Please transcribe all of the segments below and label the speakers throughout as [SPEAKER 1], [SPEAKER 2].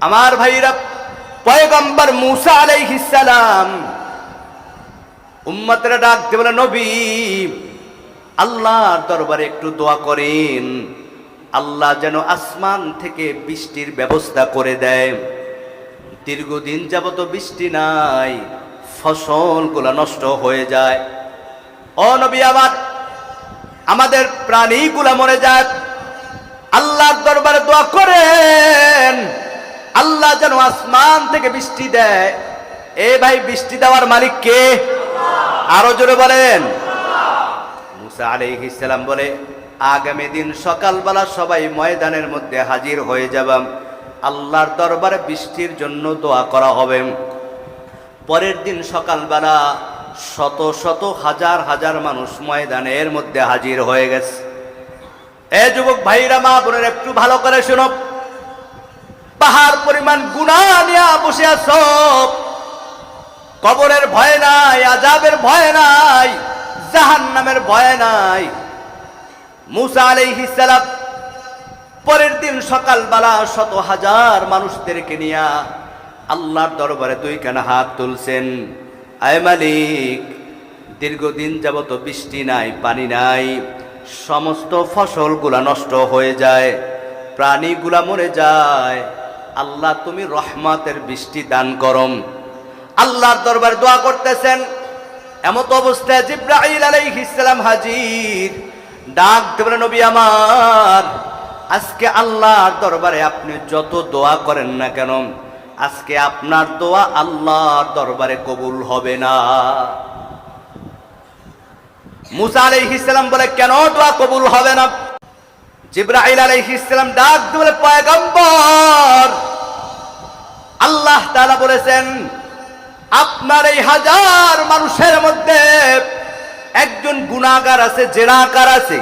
[SPEAKER 1] আমার ভাইরা পয়গম্বর মুসা আলাইহিস সালাম উম্মতের ডাক বলে, নবী, আল্লাহর দরবারে একটু দোয়া করেন। আল্লাহ যেন আসমান থেকে বৃষ্টির ব্যবস্থা করে দেয়। দীর্ঘদিন যাবত বৃষ্টি নাই, ফসলগুলো নষ্ট হয়ে যায়। ও নবী, আমার, আমাদের প্রাণীগুলা মরে যায়। আল্লাহর দরবারে দোয়া করেন। আল্লাহ যেন আসমান থেকে বৃষ্টি দেয়। এ ভাই, বৃষ্টি দেওয়ার মালিক কে? আরও জোরে বলেন। মুসা আলাইহিস সালাম বলে, আগামী দিন সকালবেলা সবাই ময়দানের মধ্যে হাজির হয়ে যাবাম আল্লাহর দরবারে বৃষ্টির জন্য দোয়া করা হবে। পরের দিন সকালবেলা শত শত হাজার হাজার মানুষ ময়দানের মধ্যে হাজির হয়ে গেছে। এ যুবক ভাইরা, মা বোনের, একটু ভালো করে শোনো। পাহাড় পরিমাণ গুণা নিয়ে বসে আছো। কবরের ভয় নাই আজাবের ভয় নাই জাহান নামের ভয় নাই। মুসা আলাইহিস সালাম পরের দিন সকালবেলা শত হাজার মানুষদেরকে নিয়ে আল্লাহর দরবারে দুই কানা হাত তুলছেন। আয় মালিক, দীর্ঘদিন যাবত বৃষ্টি নাই, পানি নাই, সমস্ত ফসলগুলা নষ্ট হয়ে যায়, প্রাণীগুলা মরে যায়। আল্লাহ তুমি রহমাতের বৃষ্টি দান করম। আল্লাহর দরবারে দোয়া করতেছেন, এমত অবস্থায় জিব্রাইল আলাইহিস সালাম হাজির। ডাক দেবেন নবী আমার, আজকে আল্লাহর দরবারে আপনি যত দোয়া করেন না কেন, আজকে আপনার দোয়া আল্লাহর দরবারে কবুল হবে না। মুসা আলাইহিস সালাম বলে, কেন দোয়া কবুল হবে না? জিব্রাইল আলাইহিস সালাম ডাক বলে পয়গম্বর! আল্লাহ তাআলা বলেছেন, আপনার এই হাজার মানুষের মধ্যে একজন গুণাগার আছে, জেনাকার আছে।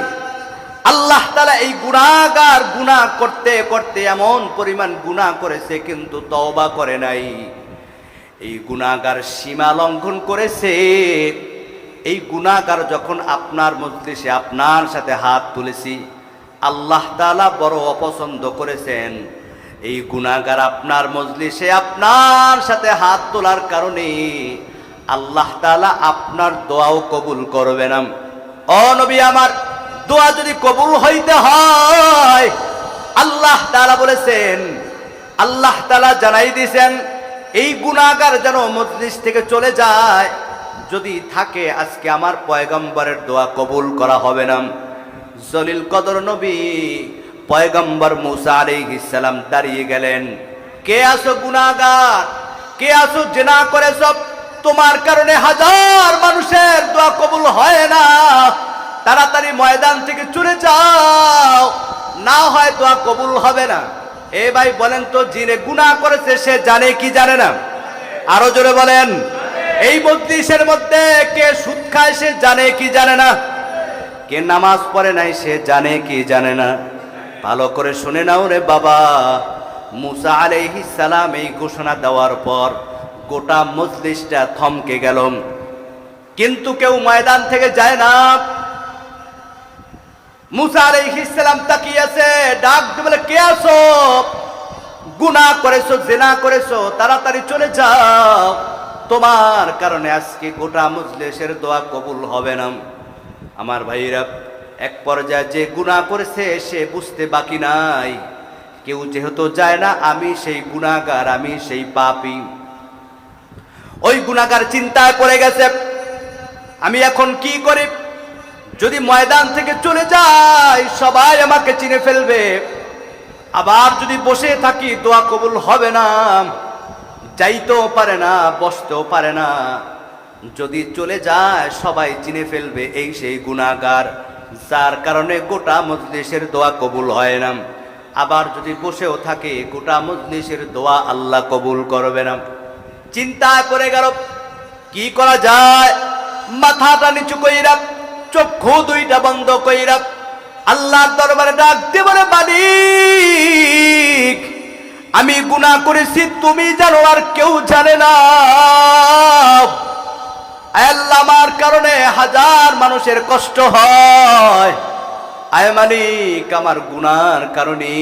[SPEAKER 1] আল্লাহ তালা এই গুণাগার গুণা করতে করতে এমন পরিমাণ গুণা করেছে, কিন্তু তওবা করে নাই। এই গুণাগার সীমা লঙ্ঘন করেছে। এই গুণাগার যখন আপনার মজলিসে আপনার সাথে হাত তুলেছি আল্লাহ তালা বড় অপছন্দ করেছেন। এই গুণাগার আপনার মজলিসে আপনার সাথে হাত তোলার কারণে আল্লাহ তালা আপনার দোয়াও কবুল করবে না। ও নবী আমার, দোয়া যদি কবুল হইতে হয়, আল্লাহ তালা বলেছেন, আল্লাহ তালা জানাই দিয়েছেন, এই গুণাগার যেন মজলিস থেকে চলে যায়, যদি থাকে আজকে আমার পয়গম্বরের দোয়া কবুল করা হবে না। জলিল কদর নবী পয়গম্বর মুসা আলাইহিস সালাম দাঁড়িয়ে গেলেন। কে আসো গুনাহগার? কে আসো জেনা করে সব? তোমার কারণে হাজার মানুষের দোয়া কবুল হয় না। তাড়াতাড়ি ময়দান থেকে চলে যাও। না হয় দোয়া কবুল হবে না। এ ভাই বলেন তো, যিনি গুনাহ করেছে, সে জানে কি জানে না? আরও জোরে বলেন। এই মজলিসের মধ্যে কে সুদ খায়, সে জানে কি জানে না? কে নামাজ পড়ে নাই সে জানে কি জানে না? ভালো করে শুনে নাও রে বাবা। মুসা আলাইহিস সালাম এই ঘোষণা দেওয়ার পর গোটা মজলিসটা থমকে গেল। কিন্তু কেউ ময়দান থেকে যায় না। মুসা আলাইহিস সালাম তাকিয়েছে ডাক দিয়ে বলে, কে আসো গুনাহ করেছ, জেনা করেছ, তাড়াতাড়ি চলে যাও। তোমার কারণে আজকে গোটা মজলিসের দোয়া কবুল হবে না। আমার ভাইরা এক পর্যায়ে যে গুনাহ করেছে সে বুঝতে বাকি নাই। কেউ যেহেতু যায় না, আমি সেই গুণাগার আমি সেই পাপী। ওই গুণাগার চিন্তায় পড়ে গেছে, আমি এখন কি করি? যদি ময়দান থেকে চলে যাই, সবাই আমাকে চিনে ফেলবে। আবার যদি বসে থাকি, দোয়া কবুল হবে না। যাইতেও পারে না, বসতেও পারে না। যদি চলে যায়, সবাই চিনে ফেলবে এই সেই গুণাগার, যার কারণে গোটা মজলিসের দোয়া কবুল হয় না। আবার যদি বসেও থাকে, গোটা মজলিসের দোয়া আল্লাহ কবুল করবে না। চিন্তা করে গেল, কি করা যায়? মাথাটা নিচু কইরা, চক্ষু দুইটা বন্ধ কইরা, আল্লাহর দরবারে ডাক দেবরে মালিক, আমি গুনাহ করেছি, তুমি জানো আর কেউ জানে না। আল্লাহ আমার কারণে হাজার মানুষের কষ্ট হয়। আয় মালিক, আমার গুনার কারণে।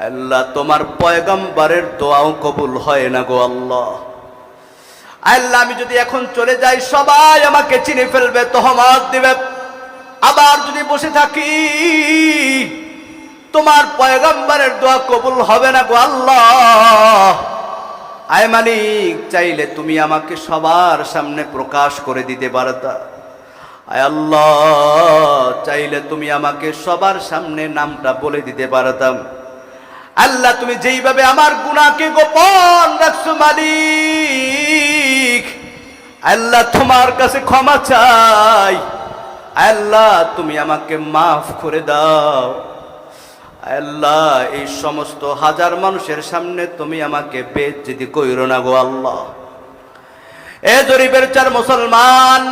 [SPEAKER 1] আল্লাহ, তোমার পয়গম্বরের দোয়াও কবুল হয় না গো আল্লাহ। আল্লাহ, আমি যদি এখন চলে যাই, সবাই আমাকে চিনে ফেলবে, তহমাত দিবে। আবার যদি বসে থাকি, তোমার পয়গম্বরের দোয়া কবুল হবে না গো আল্লাহ। আয় মালিক, চাইলে তুমি আমাকে সবার সামনে প্রকাশ করে দিতে পারতা আয় আল্লাহ, চাইলে তুমি আমাকে সবার সামনে নামটা বলে দিতে পারতাম আল্লাহ, তুমি যেইভাবে আমার গুণাকে গোপন রাখছো মালিক, আল্লাহ তোমার কাছে ক্ষমা চাই। আল্লাহ, তুমি আমাকে মাফ করে দাও। আল্লাহ, এই সমস্ত হাজার মানুষের সামনে তুমি আমাকে যদি কইরো না গো আল্লাহ। এ জরিবের চার মুসলমান,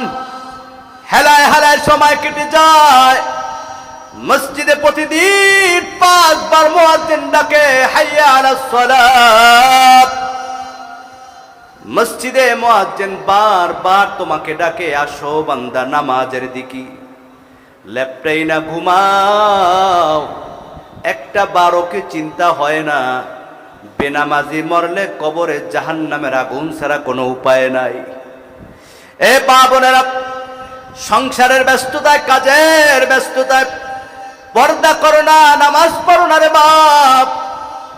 [SPEAKER 1] হেলায় হেলায় সময় কেটে যায়। মসজিদে প্রতিদিন পাঁচবার মুয়াজ্জিন ডাকে, হাইয়া আলাস সালাত। মসজিদে বারবার তোমাকে ডাকে, আসো বান্দা, নামাজের দিকে। লেপটাই না ঘুমাও। একটা বারোকে চিন্তা হয় না। বেনামাজি মরলে কবরে জাহান্নামের আগুন ছাড়া কোনো উপায় নাই। এ বাবনেরা সংসারের ব্যস্ততায়, কাজের ব্যস্ততায় পর্দা করো না, নামাজ পড়ো না রে বাপ।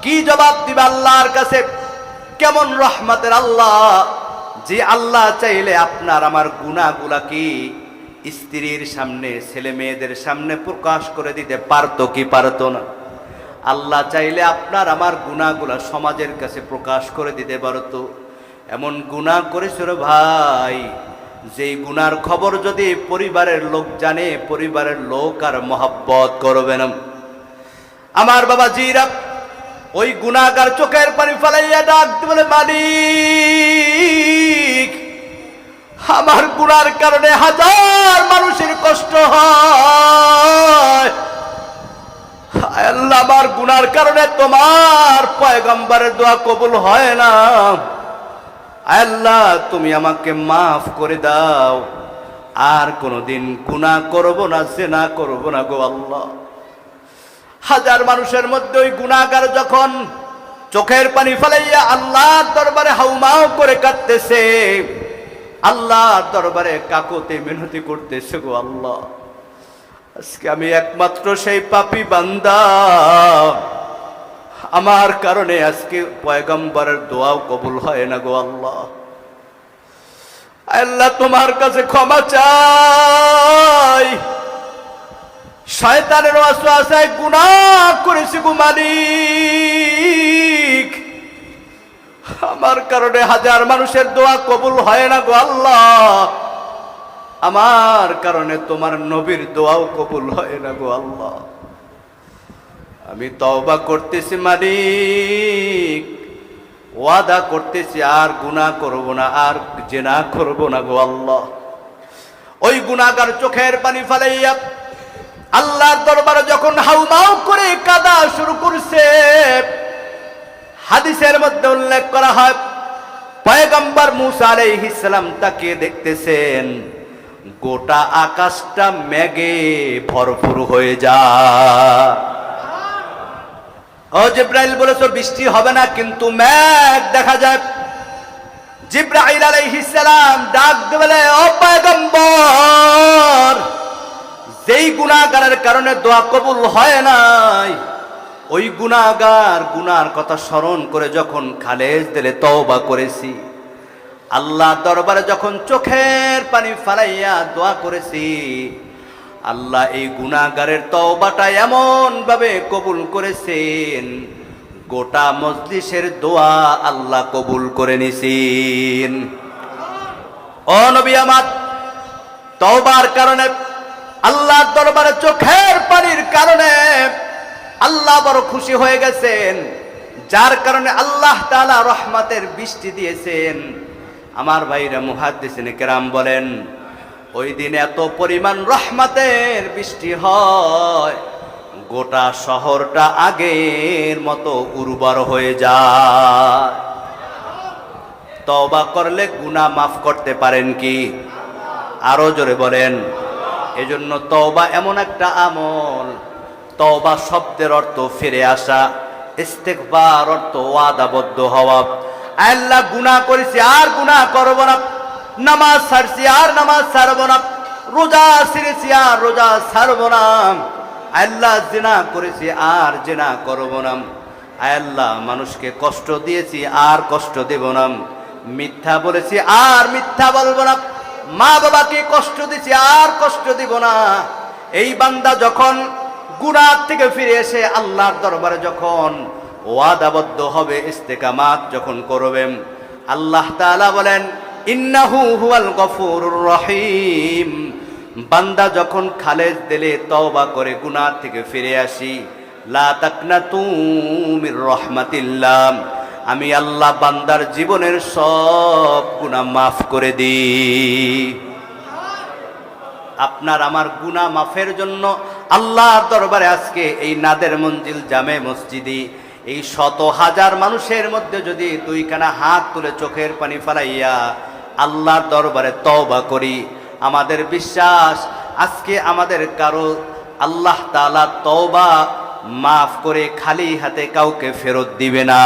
[SPEAKER 1] কি জবাব দিবে আল্লাহর কাছে? কেমন রহমতের আল্লাহ। যে আল্লাহ চাইলে আপনার আমার গুণাগুলা কি? স্ত্রীর সামনে, ছেলে মেয়েদের সামনে প্রকাশ করে দিতে পারতো কি পারতো না? আল্লাহ চাইলে আপনার আমার গুণাগুলা সমাজের কাছে প্রকাশ করে দিতে পারতো। এমন গুণা করেছিল ভাই, যেই গুনার খবর যদি পরিবারের লোক জানে, পরিবারের লোক আর মহাব্বত করবে না। আমার বাবা জিরা ওই গুণাগার চোখের পানি ফেলাইয়া ডাক বলে মালিক! আমার গুনার কারণে হাজার মানুষের কষ্ট হয়। আল্লাহ, আমার কারণে তোমার পয়গম্বরের দোয়া কবুল হয় না। আল্লাহ, তুমি আমাকে মাফ করে দাও। আর কোনোদিন গুনাহ করব না, জেনা করব না গো আল্লাহ। হাজার মানুষের মধ্যে ওই গুণাগার যখন চোখের পানি ফেলাইয়া আল্লাহর দরবারে হাউমাও করে কাঁদতেছে আল্লাহর দরবারে কাকতে মিনতি করতেছে গো আল্লাহ। আজকে আমি একমাত্র সেই পাপি বান্দা। আমার কারণে আজকে পয়গম্বরের দোয়াও কবুল হয় না গো আল্লাহ। আল্লাহ তোমার কাছে ক্ষমা চাই। শয়তানের আশ্বাসায় গুণা করেছি গো মালিক। আমার কারণে হাজার মানুষের দোয়া কবুল হয় না গো আল্লাহ। আমার কারণে তোমার নবীর দোয়াও কবুল হয় না গো আল্লাহ। আমি তওবা করতেছি মালিক, ওয়াদা করতেছি আর গুনাহ করব না, আর জেনা করব না গো আল্লাহ। ওই গুনাহগার চোখের পানি ফালাইয়া আল্লাহর দরবারে যখন হাউমাউ করে কাদা শুরু করছে হাদিসের মধ্যে উল্লেখ করা হয়, পয়গম্বর মুসা আলাইহিস সালাম তাকে দেখতেছেন, গোটা আকাশটা মেঘে ভরপুর হয়ে যায় ও জিব্রাইল বলেছ, বৃষ্টি হবে না, কিন্তু মেঘ দেখা যায়। জিব্রাইল আলাইহিস সালাম ডাক দেবে ও পয়গম্বর, যেই গুণাগারের কারণে দোয়া কবুল হয় নাই ওই গুণাগার গুনার কথা স্মরণ করে যখন খালেজ দিলে তওবা করেছি। আল্লাহ দরবারে যখন চোখের পানি ফালাইয়া দোয়া করেছি, আল্লাহ এই গুণাগারের তওবাটা এমন ভাবে কবুল করেছেন, গোটা মজলিসের দোয়া আল্লাহ কবুল করে নিছেন। ও নবী আমার, তওবার কারণে, আল্লাহর দরবারে চোখের পানির কারণে আল্লাহ বড় খুশি হয়ে গেছেন। যার কারণে আল্লাহ তাআলা রহমতের বৃষ্টি দিয়েছেন। আমার ভাইরা মুহাদ্দিসিন কেরাম বলেন, ওই দিন এত পরিমাণ রহমতের বৃষ্টি হয়, গোটা শহরটা আগের মতো উর্বর হয়ে যায়। তওবা করলে গুনাহ মাফ করতে পারেন কি? আরও জোরে বলেন, এজন্য তওবা এমন একটা আমল তওবা শব্দের অর্থ ফিরে আসা ইস্তেকবার অর্থ ওয়াদাবদ্ধ হওয়া। আল্লাহ গুনাহ করেছি, আর গুনাহ করব না। নামাজ ছাড়ছি, আর নামাজ ছাড়ব না। রোজা ছেড়েছি, আর রোজা ছাড়ব না। আল্লাহ জেনা করেছি, আর জেনা করব না। আল্লাহ মানুষকে কষ্ট দিয়েছি, আর কষ্ট দেব না। মিথ্যা বলেছি, আর মিথ্যা বলব না। মা বাবাকে কষ্ট দিয়েছি, আর কষ্ট দিব না। এই বান্দা যখন গুনাহ থেকে ফিরে এসে আল্লাহর দরবারে যখন ওয়াদাবদ্ধ হবে, ইস্তেকামাত যখন করবেন, আল্লাহ তাআলা বলেন, ইন্নাহু হুয়াল গফুরুর রহিম। বান্দা যখন খালেজ দিলে তওবা করে গুনাহ থেকে ফিরে আসি, লা তাকনাতু মির রহমাতিল্লাহ। আমি আল্লাহ বান্দার জীবনের সব গুনাহ মাফ করে দিই। আপনার আমার গুনাহ মাফের জন্য আল্লাহর দরবারে আজকে এই নাদের মঞ্জিল জামে মসজিদি এই শত হাজার মানুষের মধ্যে যদি দুইখানা হাত তুলে চোখের পানি ফেলাইয়া আল্লাহর দরবারে তওবা করি, আমাদের বিশ্বাস আজকে আমাদের কারও আল্লাহ তাআলা তওবা মাফ করে খালি হাতে কাউকে ফেরত দিবে না।